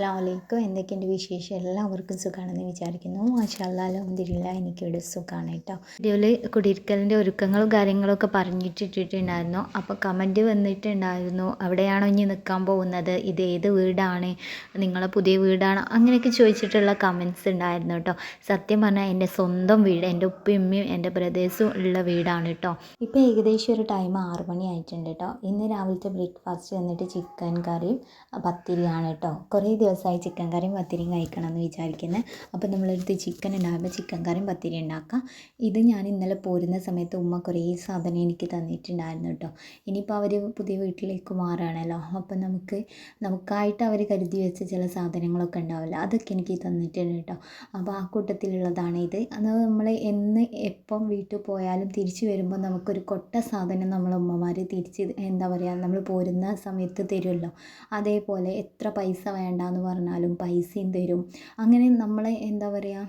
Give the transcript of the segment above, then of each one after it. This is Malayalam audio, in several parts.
ഹായ് ഹലോ അസ്സാം വലൈക്കും എന്തൊക്കെയുണ്ട് വിശേഷം? എല്ലാവർക്കും സുഖമാണെന്ന് വിചാരിക്കുന്നു. മാഷാല്ലാ അലഹമില്ല എനിക്കിവിടെ സുഖമാണ് കേട്ടോ. വീഡിയോയിൽ കുടിയിരിക്കലിന്റെ ഒരുക്കങ്ങളും കാര്യങ്ങളൊക്കെ പറഞ്ഞിട്ടിട്ടുണ്ടായിരുന്നു. അപ്പോൾ കമന്റ് വന്നിട്ടുണ്ടായിരുന്നു. അവിടെയാണോ ഇനി നിൽക്കാൻ പോകുന്നത്? ഇത് ഏത് വീടാണ്? നിങ്ങളെ പുതിയ വീടാണോ? അങ്ങനെയൊക്കെ ചോദിച്ചിട്ടുള്ള കമൻസ് ഉണ്ടായിരുന്നു കേട്ടോ. സത്യം പറഞ്ഞാൽ എന്റെ സ്വന്തം വീട് എന്റെ ഉപ്പയും ഉമ്മയും എന്റെ ബ്രദേഴ്സും ഉള്ള വീടാണ് കേട്ടോ. ഇപ്പോൾ ഏകദേശം ഒരു ടൈം ആറ് മണി ആയിട്ടുണ്ട് കേട്ടോ. ഇന്ന് രാവിലത്തെ ബ്രേക്ക്ഫാസ്റ്റ് വന്നിട്ട് ചിക്കൻ കറിയും പത്തിരിയാണ് കേട്ടോ. കുറേ ദിവസമായി ചിക്കൻ കറിയും പത്തിരിയും കഴിക്കണം എന്ന് വിചാരിക്കുന്നത് അപ്പോൾ നമ്മളെടുത്ത് ചിക്കൻ ഉണ്ടാകുമ്പോൾ ചിക്കൻ കറിയും പത്തിരി ഉണ്ടാക്കാം. ഇത് ഞാൻ ഇന്നലെ പോരുന്ന സമയത്ത് ഉമ്മ കുറേ സാധനം എനിക്ക് തന്നിട്ടുണ്ടായിരുന്നു കേട്ടോ ഇനിയിപ്പോൾ അവർ പുതിയ വീട്ടിലേക്ക് മാറുകയാണല്ലോ. അപ്പം നമുക്ക് നമുക്കായിട്ട് അവർ കരുതി വെച്ച ചില സാധനങ്ങളൊക്കെ ഉണ്ടാവില്ല. അതൊക്കെ എനിക്ക് തന്നിട്ടുണ്ട് കേട്ടോ അപ്പോൾ ആ കൂട്ടത്തിലുള്ളതാണ് ഇത്. അത് നമ്മൾ എന്ന് എപ്പം വീട്ടിൽ പോയാലും തിരിച്ചു വരുമ്പോൾ നമുക്കൊരു കൊട്ട സാധനം നമ്മൾ ഉമ്മമാർ തിരിച്ച് എന്താ പറയുക നമ്മൾ പോരുന്ന സമയത്ത് തരുമല്ലോ. അതേപോലെ എത്ര പൈസ വേണ്ടാന്ന് പറഞ്ഞാലും പൈസയും തരും. അങ്ങനെ നമ്മളെ എന്താ പറയുക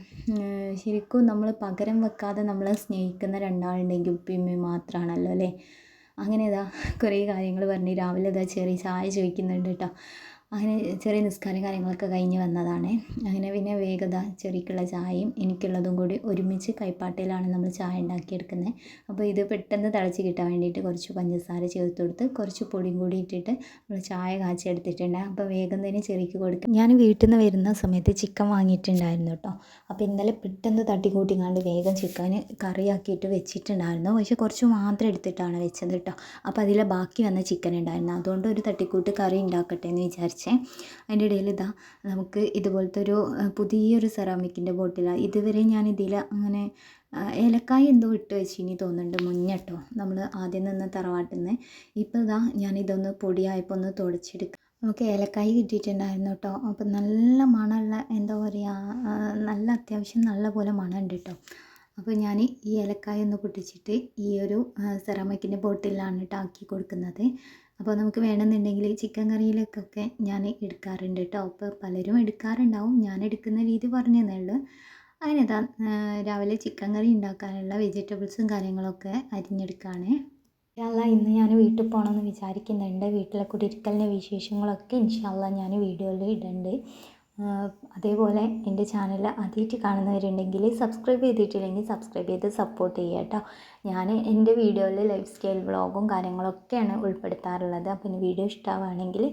ശരിക്കും നമ്മൾ പകരം വെക്കാതെ നമ്മളെ സ്നേഹിക്കുന്ന രണ്ടാളുണ്ടെങ്കിൽ ഉപ്പയും മാത്രമാണല്ലോ അല്ലേ? അങ്ങനെ ഇതാ കുറേ കാര്യങ്ങൾ പറഞ്ഞ് രാവിലെ ഇതാ ചെറിയ ചായ ചോദിക്കുന്നുണ്ട് കേട്ടോ. അങ്ങനെ ചെറിയ നിസ്കാരം കാര്യങ്ങളൊക്കെ കഴിഞ്ഞ് വന്നതാണ്. അങ്ങനെ പിന്നെ വേഗത ചെറിക്കുള്ള ചായയും എനിക്കുള്ളതും കൂടി ഒരുമിച്ച് കൈപ്പാട്ടയിലാണ് നമ്മൾ ചായ ഉണ്ടാക്കിയെടുക്കുന്നത്. അപ്പോൾ ഇത് പെട്ടെന്ന് തിളച്ച് കിട്ടാൻ വേണ്ടിയിട്ട് കുറച്ച് പഞ്ചസാര ചേർത്ത് കൊടുത്ത് കുറച്ച് പൊടിയും കൂടി ഇട്ടിട്ട് നമ്മൾ ചായ കാച്ചെടുത്തിട്ടുണ്ട് അപ്പോൾ വേഗം തന്നെ ചെറിക്ക് കൊടുക്കും ഞാൻ വീട്ടിൽ നിന്ന് വരുന്ന സമയത്ത് ചിക്കൻ വാങ്ങിയിട്ടുണ്ടായിരുന്നു കേട്ടോ. അപ്പോൾ ഇന്നലെ പെട്ടെന്ന് തട്ടിക്കൂട്ടിങ്ങാണ്ട് വേഗം ചിക്കൻ കറിയാക്കിയിട്ട് വെച്ചിട്ടുണ്ടായിരുന്നു. പക്ഷേ കുറച്ച് മാത്രം എടുത്തിട്ടാണ് വെച്ചത് കേട്ടോ. അപ്പോൾ അതിലെ ബാക്കി വന്ന ചിക്കൻ ഉണ്ടായിരുന്നു. അതുകൊണ്ട് ഒരു തട്ടിക്കൂട്ട് കറി ഉണ്ടാക്കട്ടെ എന്ന് വിചാരിച്ചു വെച്ചേ. അതിന്റെ ഇടയിൽ ഇതാ നമുക്ക് ഇതുപോലത്തെ ഒരു പുതിയൊരു സെറാമിക്കിന്റെ ബോട്ടിലാണ് ഇതുവരെ ഞാൻ ഇതിൽ അങ്ങനെ ഏലക്കായ എന്തോ ഇട്ട് വെച്ചിനി തോന്നുന്നുണ്ട് മുന്നട്ടോ നമ്മൾ ആദ്യം നിന്ന് തറവാട്ടിൽ നിന്ന് ഇപ്പോൾ ഇതാ ഞാൻ ഇതൊന്ന് പൊടിയായപ്പോൾ ഒന്ന് തുടച്ചെടുക്കുക നമുക്ക് ഏലക്കായ കിട്ടിയിട്ടുണ്ടായിരുന്നു കേട്ടോ അപ്പോൾ നല്ല മണമുള്ള എന്താ പറയുക നല്ല അത്യാവശ്യം നല്ല പോലെ മണമുണ്ട് കേട്ടോ അപ്പോൾ ഞാൻ ഈ ഏലക്കായ ഒന്ന് പൊട്ടിച്ചിട്ട് ഈ ഒരു സെറാമിക്കിന്റെ ബോട്ടിലാണ് കേട്ടോ ആക്കി കൊടുക്കുന്നത്. അപ്പോൾ നമുക്ക് വേണമെന്നുണ്ടെങ്കിൽ ചിക്കൻ കറിയിലേക്കൊക്കെ ഞാൻ എടുക്കാറുണ്ട് കേട്ടോ. അപ്പോൾ പലരും എടുക്കാറുണ്ടാവും. ഞാൻ എടുക്കുന്ന രീതി പറഞ്ഞു തന്നേ ഉള്ളൂ. അങ്ങനെ ഇതാ രാവിലെ ചിക്കൻ കറി ഉണ്ടാക്കാനുള്ള വെജിറ്റബിൾസും കാര്യങ്ങളൊക്കെ അരിഞ്ഞെടുക്കുകയാണ് ഇൻഷാല്ല ഇന്ന് ഞാൻ വീട്ടിൽ പോകണമെന്ന് വിചാരിക്കുന്നുണ്ട്. വീട്ടിലെ കുടിയിരിക്കലിന്റെ വിശേഷങ്ങളൊക്കെ ഇൻഷാല്ല ഞാൻ വീഡിയോയിൽ ഇടുന്നുണ്ട് അതേപോലെ എന്റെ ചാനൽ ആദ്യമായിട്ട് കാണുന്നവരുണ്ടെങ്കിൽ സബ്സ്ക്രൈബ് ചെയ്തിട്ടില്ലെങ്കിൽ സബ്സ്ക്രൈബ് ചെയ്ത് സപ്പോർട്ട് ചെയ്യുക കേട്ടോ. ഞാൻ എന്റെ വീഡിയോയിൽ ലൈഫ് സ്റ്റൈൽ വ്ളോഗും കാര്യങ്ങളൊക്കെയാണ് ഉൾപ്പെടുത്താറുള്ളത്. അപ്പോൾ ഇനി വീഡിയോ ഇഷ്ടമാവുകയാണെങ്കിൽ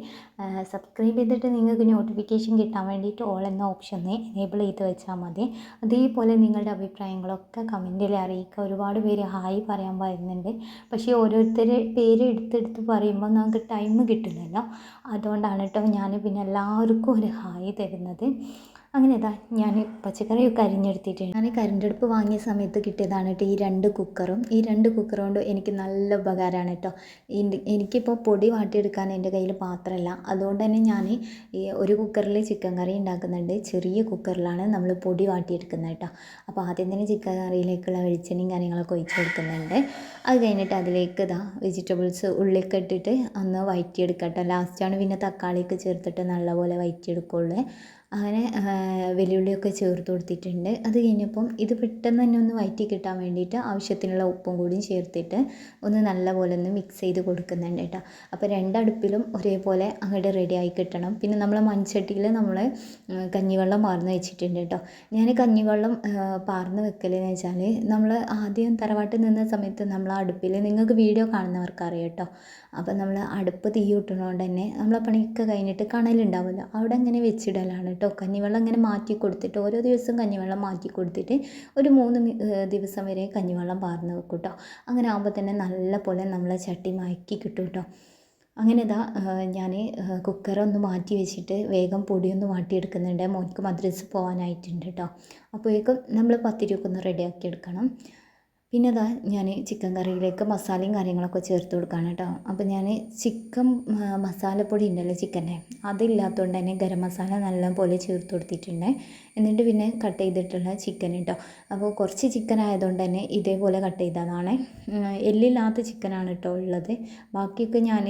സബ്സ്ക്രൈബ് ചെയ്തിട്ട് നിങ്ങൾക്ക് നോട്ടിഫിക്കേഷൻ കിട്ടാൻ വേണ്ടിയിട്ട് ഓൾ എന്ന ഓപ്ഷൻ എനേബിൾ ചെയ്ത് വെച്ചാൽ മതി. അതേപോലെ നിങ്ങളുടെ അഭിപ്രായങ്ങളൊക്കെ കമന്റിൽ അറിയിക്കുക. ഒരുപാട് പേര് ഹായ് പറയാൻ പറയുന്നുണ്ട് പക്ഷേ ഓരോരുത്തർ പേര് എടുത്തെടുത്ത് പറയുമ്പോൾ നമുക്ക് ടൈം കിട്ടുന്നില്ല. അതുകൊണ്ടാണ് കേട്ടോ ഞാൻ പിന്നെ എല്ലാവർക്കും ഒരു ഹായ് തരുന്നത്. അങ്ങനെ ഇതാ ഞാൻ പച്ചക്കറിയൊക്കെ അരിഞ്ഞെടുത്തിട്ടുണ്ട്. ഞാൻ കരണ്ട് അടുപ്പ് വാങ്ങിയ സമയത്ത് കിട്ടിയതാണ് കേട്ടോ ഈ രണ്ട് കുക്കറും. ഈ രണ്ട് കുക്കർ കൊണ്ട് എനിക്ക് നല്ല ഉപകാരമാണ് കേട്ടോ എനിക്കിപ്പോൾ പൊടി വാട്ടിയെടുക്കാൻ എന്റെ കയ്യിൽ പാത്രമല്ല അതുകൊണ്ട് തന്നെ ഞാൻ ഈ ഒരു കുക്കറിൽ ചിക്കൻ കറി ഉണ്ടാക്കുന്നുണ്ട്. ചെറിയ കുക്കറിലാണ് നമ്മൾ പൊടി വാട്ടിയെടുക്കുന്നത് കേട്ടോ അപ്പോൾ ആദ്യം തന്നെ ചിക്കൻ കറിയിലേക്കുള്ള വെളിച്ചെണ്ണയും കാര്യങ്ങളൊക്കെ ഒഴിച്ച് കൊടുക്കുന്നുണ്ട് അത് കഴിഞ്ഞിട്ട് അതിലേക്ക് ഇതാ വെജിറ്റബിൾസ് ഉള്ളിയൊക്കെ ഇട്ടിട്ട് ഒന്ന് വഴറ്റിയെടുക്കട്ടെ ലാസ്റ്റാണ് പിന്നെ തക്കാളിയൊക്കെ ചേർത്തിട്ട് നല്ലപോലെ വഴറ്റിയെടുക്കുള്ളൂ അങ്ങനെ വെല്ലുള്ളിയൊക്കെ ചേർത്ത് കൊടുത്തിട്ടുണ്ട്. അത് കഴിഞ്ഞപ്പം ഇത് പെട്ടെന്ന് തന്നെ ഒന്ന് വയറ്റി കിട്ടാൻ വേണ്ടിയിട്ട് ആവശ്യത്തിനുള്ള ഉപ്പും കൂടിയും ചേർത്തിട്ട് ഒന്ന് നല്ലപോലെ ഒന്ന് മിക്സ് ചെയ്ത് കൊടുക്കുന്നുണ്ട് കേട്ടോ. അപ്പോൾ രണ്ടടുപ്പിലും ഒരേപോലെ അങ്ങോട്ട് റെഡിയായി കിട്ടണം. പിന്നെ നമ്മൾ മൺചട്ടിയിൽ നമ്മൾ കഞ്ഞിവെള്ളം പാർന്ന് വെച്ചിട്ടുണ്ട് കേട്ടോ. ഞാൻ കഞ്ഞിവെള്ളം പാർന്ന് വെക്കലെന്ന് വെച്ചാൽ നമ്മൾ ആദ്യം തറവാട്ടിൽ നിന്ന സമയത്ത് നമ്മൾ അടുപ്പിൽ നിങ്ങൾക്ക് വീഡിയോ കാണുന്നവർക്ക് അറിയാം കേട്ടോ. അപ്പോൾ നമ്മൾ അടുപ്പ് തീ കിട്ടണോണ്ട് തന്നെ നമ്മളെ പണിയൊക്കെ കഴിഞ്ഞിട്ട് കണലുണ്ടാവുമല്ലോ. അവിടെ അങ്ങനെ വെച്ചിടലാണ് കേട്ടോ. കഞ്ഞിവെള്ളം ഇങ്ങനെ മാറ്റി കൊടുത്തിട്ട് ഓരോ ദിവസം കഞ്ഞിവെള്ളം മാറ്റി കൊടുത്തിട്ട് ഒരു മൂന്ന് ദിവസം വരെ കഞ്ഞിവെള്ളം പാർന്ന് വെക്കും കേട്ടോ അങ്ങനെ ആകുമ്പോൾ തന്നെ നല്ല പോലെ നമ്മളെ ചട്ടി മയക്കി കിട്ടും കേട്ടോ അങ്ങനെ ഇതാ ഞാൻ കുക്കറൊന്ന് മാറ്റി വെച്ചിട്ട് വേഗം പൊടിയൊന്ന് മാറ്റിയെടുക്കുന്നുണ്ട് മോനിക്ക് മദ്രസ് പോകാനായിട്ടുണ്ട് കേട്ടോ അപ്പോഴേക്കും നമ്മൾ പത്തിരിയൊക്കെ ഒന്ന് റെഡിയാക്കി എടുക്കണം. പിന്നെ ഇതാ ഞാൻ ചിക്കൻ കറിയിലേക്ക് മസാലയും കാര്യങ്ങളൊക്കെ ചേർത്ത് കൊടുക്കുകയാണ് കേട്ടോ. അപ്പോൾ ഞാൻ ചിക്കൻ മസാലപ്പൊടി ഉണ്ടല്ലോ ചിക്കന്റെ അതില്ലാത്തതുകൊണ്ട് തന്നെ ഗരം മസാല നല്ലപോലെ ചേർത്ത് കൊടുത്തിട്ടുണ്ട്. എന്നിട്ട് പിന്നെ കട്ട് ചെയ്തിട്ടുള്ള ചിക്കൻ കേട്ടോ. അപ്പോൾ കുറച്ച് ചിക്കൻ ആയതുകൊണ്ട് തന്നെ ഇതേപോലെ കട്ട് ചെയ്തതാണ്. എല്ലില്ലാത്ത ചിക്കനാണ് കേട്ടോ ഉള്ളത്. ബാക്കിയൊക്കെ ഞാൻ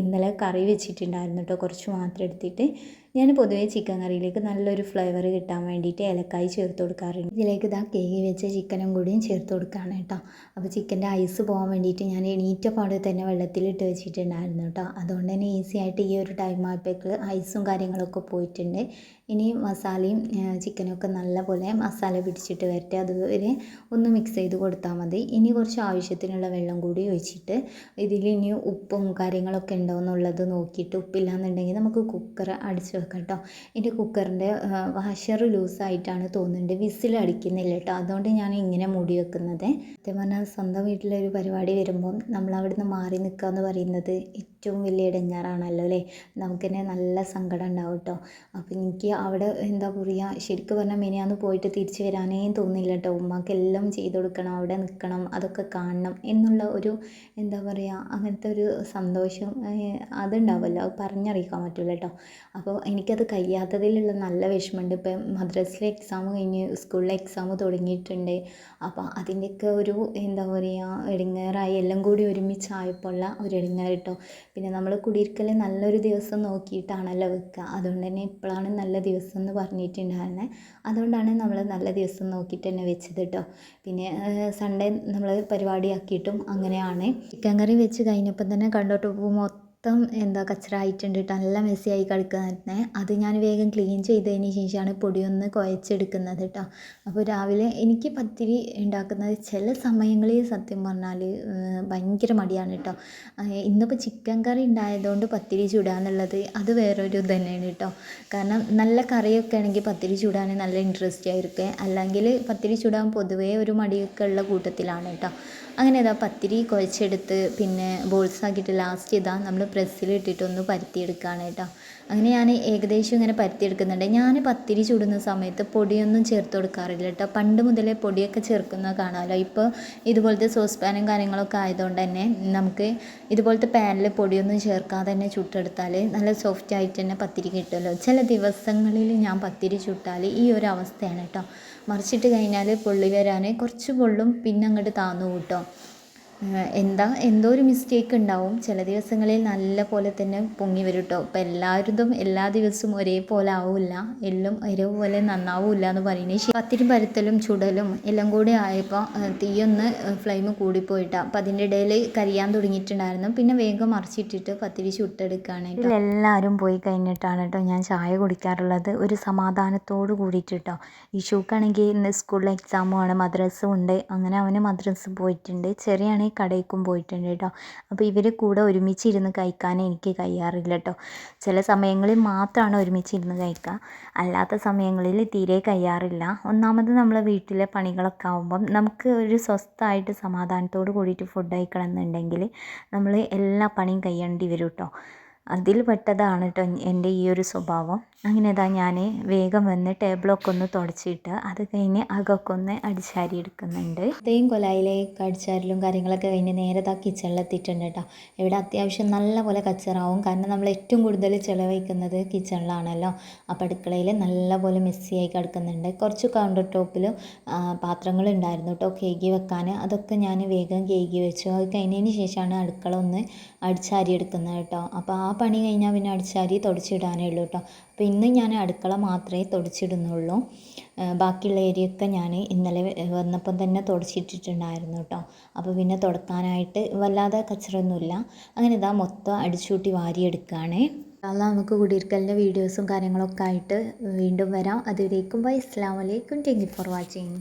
ഇന്നലെ കറി വെച്ചിട്ടുണ്ടായിരുന്നു കേട്ടോ. കുറച്ച് മാത്രം എടുത്തിട്ട്. ഞാൻ പൊതുവേ ചിക്കൻ കറിയിലേക്ക് നല്ലൊരു ഫ്ലേവർ കിട്ടാൻ വേണ്ടിയിട്ട് ഏലക്കായി ചേർത്ത് കൊടുക്കാറുണ്ട്. ഇതിലേക്ക് ഇതാ കേക്ക് വെച്ച ചിക്കനും കൂടിയും ചേർത്ത് കൊടുക്കുകയാണ് കേട്ടോ. അപ്പോൾ ചിക്കന്റെ ഐസ് പോകാൻ വേണ്ടിയിട്ട് ഞാൻ എണീറ്റ പാടെ തന്നെ വെള്ളത്തിലിട്ട് വെച്ചിട്ടുണ്ടായിരുന്നു കേട്ടോ. അതുകൊണ്ട് തന്നെ ഈസി ആയിട്ട് ഈ ഒരു ടൈം ആയപ്പോഴേക്ക് ഐസും കാര്യങ്ങളൊക്കെ പോയിട്ടുണ്ട്. ഇനി മസാലയും ചിക്കനും ഒക്കെ നല്ലപോലെ മസാല പിടിച്ചിട്ട് വരട്ടെ. അതുവരെ ഒന്ന് മിക്സ് ചെയ്ത് കൊടുത്താൽ മതി. ഇനി കുറച്ച് ആവശ്യത്തിനുള്ള വെള്ളം കൂടി ഒഴിച്ചിട്ട് ഇതിൽ ഇനി ഉപ്പും കാര്യങ്ങളൊക്കെ ഉണ്ടോ എന്നുള്ളത് നോക്കിയിട്ട് ഉപ്പില്ലാന്നുണ്ടെങ്കിൽ നമുക്ക് കുക്കർ അടിച്ച് വെക്കാം കേട്ടോ. എന്റെ കുക്കറിന്റെ വാഷർ ലൂസായിട്ടാണ് തോന്നുന്നുണ്ട്. വിസിൽ അടിക്കുന്നില്ല കേട്ടോ. അതുകൊണ്ട് ഞാൻ ഇങ്ങനെ മുടി വെക്കുന്നത്. സത്യം പറഞ്ഞാൽ സ്വന്തം വീട്ടിലൊരു പരിപാടി വരുമ്പം നമ്മൾ അവിടുന്ന് മാറി നിൽക്കുക എന്ന് പറയുന്നത് ഏറ്റവും വലിയ ഇടഞ്ഞാറാണല്ലോ അല്ലേ? നമുക്ക് തന്നെ നല്ല സങ്കടം ഉണ്ടാവും കേട്ടോ അപ്പോൾ എനിക്ക് അവിടെ എന്താ പറയുക ശരിക്കും പറഞ്ഞാൽ മിനിയാന്ന് പോയിട്ട് തിരിച്ച് വരാനേ തോന്നില്ല കേട്ടോ ഉമ്മാക്ക് എല്ലാം ചെയ്ത് കൊടുക്കണം അവിടെ നിൽക്കണം അതൊക്കെ കാണണം എന്നുള്ള ഒരു എന്താ പറയുക അങ്ങനത്തെ ഒരു സന്തോഷം അതുണ്ടാവുമല്ലോ അത് പറഞ്ഞറിയിക്കാൻ പറ്റില്ല കേട്ടോ അപ്പോൾ എനിക്കത് കഴിയാത്തതിലുള്ള നല്ല വിഷമമുണ്ട്. ഇപ്പം മദ്രസിലെ എക്സാം കഴിഞ്ഞ് സ്കൂളിലെ എക്സാം തുടങ്ങിയിട്ടുണ്ട്. അപ്പോൾ അതിന്റെയൊക്കെ ഒരു എന്താ പറയുക ഇടങ്ങേറായി എല്ലാം കൂടി ഒരുമിച്ചായപ്പോൾ ഉള്ള ഒരു ഇടങ്ങേറ് കേട്ടോ പിന്നെ നമ്മൾ കുടിയിരിക്കൽ നല്ലൊരു ദിവസം നോക്കിയിട്ടാണല്ലോ വെക്കുക. അതുകൊണ്ട് തന്നെ ഇപ്പോഴാണ് നല്ല ദിവസം എന്ന് പറഞ്ഞിട്ടുണ്ടായിരുന്നത് അതുകൊണ്ടാണ് നമ്മൾ നല്ല ദിവസം നോക്കിയിട്ട് തന്നെ വെച്ചത് കേട്ടോ പിന്നെ സൺഡേ നമ്മൾ പരിപാടിയാക്കിയിട്ടും അങ്ങനെയാണ്. ചിക്കൻ കറി വെച്ച് കഴിഞ്ഞപ്പം തന്നെ കണ്ടോട്ട് മൊത്തം എന്താ കച്ചറ ആയിട്ടുണ്ട് കേട്ടോ നല്ല മെസ്സിയായി കിടക്കുന്നത് അത് ഞാൻ വേഗം ക്ലീൻ ചെയ്തതിന് ശേഷമാണ് പൊടിയൊന്ന് കുഴച്ചെടുക്കുന്നത് കേട്ടോ അപ്പോൾ രാവിലെ എനിക്ക് പത്തിരി ഉണ്ടാക്കുന്നത് ചില സമയങ്ങളിൽ സത്യം പറഞ്ഞാൽ ഭയങ്കര മടിയാണ് കേട്ടോ ഇന്നിപ്പോൾ ചിക്കൻ കറി ഉണ്ടായതുകൊണ്ട് പത്തിരി ചുടാന്നുള്ളത് അത് വേറൊരു ഇത് തന്നെയാണ് കേട്ടോ കാരണം നല്ല കറിയൊക്കെ ആണെങ്കിൽ പത്തിരി ചുടാൻ നല്ല ഇൻട്രസ്റ്റ് ആയിരിക്കും. അല്ലെങ്കിൽ പത്തിരി ചുടാൻ പൊതുവേ ഒരു മടിയൊക്കെ ഉള്ള കൂട്ടത്തിലാണ് കേട്ടോ അങ്ങനെ ഇതാ പത്തിരി കുഴച്ചെടുത്ത് പിന്നെ ബോൾസ് ആക്കിയിട്ട് ലാസ്റ്റ് ഇതാ നമ്മൾ പ്രസ്സിൽ ഒന്ന് പരത്തിയെടുക്കുകയാണ് കേട്ടോ. അങ്ങനെ ഞാൻ ഏകദേശം ഇങ്ങനെ പരത്തിയെടുക്കുന്നുണ്ട്. ഞാൻ പത്തിരി ചൂടുന്ന സമയത്ത് പൊടിയൊന്നും ചേർത്ത് കൊടുക്കാറില്ല കേട്ടോ. പണ്ട് മുതലേ പൊടിയൊക്കെ ചേർക്കുന്നത് കാണാമല്ലോ ഇപ്പോൾ ഇതുപോലത്തെ സോസ് പാനും കാര്യങ്ങളൊക്കെ ആയതുകൊണ്ട് തന്നെ നമുക്ക് ഇതുപോലത്തെ പാനിൽ പൊടിയൊന്നും ചേർക്കാതെ തന്നെ ചുട്ടെടുത്താൽ നല്ല സോഫ്റ്റ് ആയിട്ട് തന്നെ പത്തിരി കിട്ടുമല്ലോ. ചില ദിവസങ്ങളിൽ ഞാൻ പത്തിരി ചുട്ടാൽ ഈ ഒരു അവസ്ഥയാണ് കേട്ടോ. മറിച്ചിട്ട് കഴിഞ്ഞാൽ പൊള്ളി വരാൻ കുറച്ച് പൊള്ളും പിന്നെ അങ്ങോട്ട് താന്നു കൂട്ടോ. എന്താ എന്തോ ഒരു മിസ്റ്റേക്ക് ഉണ്ടാവും. ചില ദിവസങ്ങളിൽ നല്ല പോലെ തന്നെ പൊങ്ങി വരും കേട്ടോ അപ്പം എല്ലാവരും എല്ലാ ദിവസവും ഒരേപോലെ ആവില്ല. എല്ലാം ഒരേപോലെ നന്നാവില്ല എന്ന് പറയുന്നത് പത്തിരി പരത്തലും ചുടലും എല്ലാം കൂടി ആയപ്പോൾ തീയൊന്ന് ഫ്ലെയിം കൂടിപ്പോയിട്ടാണ് അപ്പം അതിന്റെ ഇടയിൽ കരിയാൻ തുടങ്ങിയിട്ടുണ്ടായിരുന്നു. പിന്നെ വേഗം മറിച്ചിട്ടിട്ട് പത്തിരി ചുട്ടെടുക്കുകയാണ് എല്ലാവരും പോയി കഴിഞ്ഞിട്ടാണ് കേട്ടോ ഞാൻ ചായ കുടിക്കാറുള്ളത്. ഒരു സമാധാനത്തോട് കൂടിയിട്ട് കേട്ടോ ഇഷുക്കാണെങ്കിൽ ഇന്ന് സ്കൂളിൽ എക്സാമുമാണ് മദ്രസ്സും ഉണ്ട്. അങ്ങനെ അവന് മദ്രസ് പോയിട്ടുണ്ട്. ചെറിയാണെങ്കിൽ കടയിലേക്കും പോയിട്ടുണ്ട് കേട്ടോ. അപ്പോൾ ഇവർ കൂടെ ഒരുമിച്ചിരുന്ന് കഴിക്കാൻ എനിക്ക് കഴിയാറില്ല കേട്ടോ. ചില സമയങ്ങളിൽ മാത്രമാണ് ഒരുമിച്ചിരുന്ന് കഴിക്കുക. അല്ലാത്ത സമയങ്ങളിൽ തീരെ കഴിയാറില്ല. ഒന്നാമത് നമ്മളെ വീട്ടിലെ പണികളൊക്കെ ആകുമ്പം നമുക്ക് ഒരു സ്വസ്ഥമായിട്ട് സമാധാനത്തോട് കൂടിയിട്ട് ഫുഡ് കഴിക്കണം എന്നുണ്ടെങ്കിൽ നമ്മൾ എല്ലാ പണിയും കഴിയേണ്ടി വരും കേട്ടോ. അതിൽ പെട്ടതാണ് കേട്ടോ എന്റെ ഈ ഒരു സ്വഭാവം. അങ്ങനെ ഇതാ ഞാൻ വേഗം വന്ന് ടേബിളൊക്കെ ഒന്ന് തുടച്ചിട്ട് അത് കഴിഞ്ഞ് അകമൊക്കെ ഒന്ന് അടിച്ചാരി എടുക്കുന്നുണ്ട്. ഇതേയും കൊലായിലേക്ക് അടിച്ചാരലും കാര്യങ്ങളൊക്കെ കഴിഞ്ഞ് നേരെ ഇതാ കിച്ചണിലെത്തിയിട്ടുണ്ട് കേട്ടോ ഇവിടെ അത്യാവശ്യം നല്ല പോലെ കച്ചറാവും. കാരണം നമ്മൾ ഏറ്റവും കൂടുതൽ ചിലവഴിക്കുന്നത് കിച്ചണിലാണല്ലോ. അപ്പോൾ അടുക്കളയിൽ നല്ല പോലെ മെസ്സിയായി കിടക്കുന്നുണ്ട്. കുറച്ച് കൗണ്ടർ ടോപ്പിലും പാത്രങ്ങൾ ഉണ്ടായിരുന്നു കേട്ടോ കേകി വെക്കാൻ. അതൊക്കെ ഞാൻ വേഗം കേകി വെച്ചു. അത് കഴിഞ്ഞതിന് ശേഷമാണ് അടുക്കള ഒന്ന് അടിച്ചാരി എടുക്കുന്നത് കേട്ടോ അപ്പോൾ ആ പണി കഴിഞ്ഞാൽ പിന്നെ അടിച്ചാരി തുടച്ചിടാനേ ഉള്ളൂ കേട്ടോ അപ്പോൾ ഇന്ന് ഞാൻ അടുക്കള മാത്രമേ തുടച്ചിടുന്നുള്ളൂ. ബാക്കിയുള്ള ഏരിയയൊക്കെ ഞാൻ ഇന്നലെ വന്നപ്പം തന്നെ തുടച്ചിട്ടിട്ടുണ്ടായിരുന്നു കേട്ടോ അപ്പോൾ പിന്നെ തുടക്കാനായിട്ട് വല്ലാതെ കച്ചറൊന്നുമില്ല. അങ്ങനെ ഇതാ മൊത്തം അടിച്ചൂട്ടി വാരിയെടുക്കുകയാണ് അല്ല നമുക്ക് കുടിയിരിക്കലിന്റെ വീഡിയോസും കാര്യങ്ങളൊക്കെ ആയിട്ട് വീണ്ടും വരാം. അതുവരേക്കും ബൈ. അസ്സാം വലൈക്കും ഫോർ വാച്ചിങ്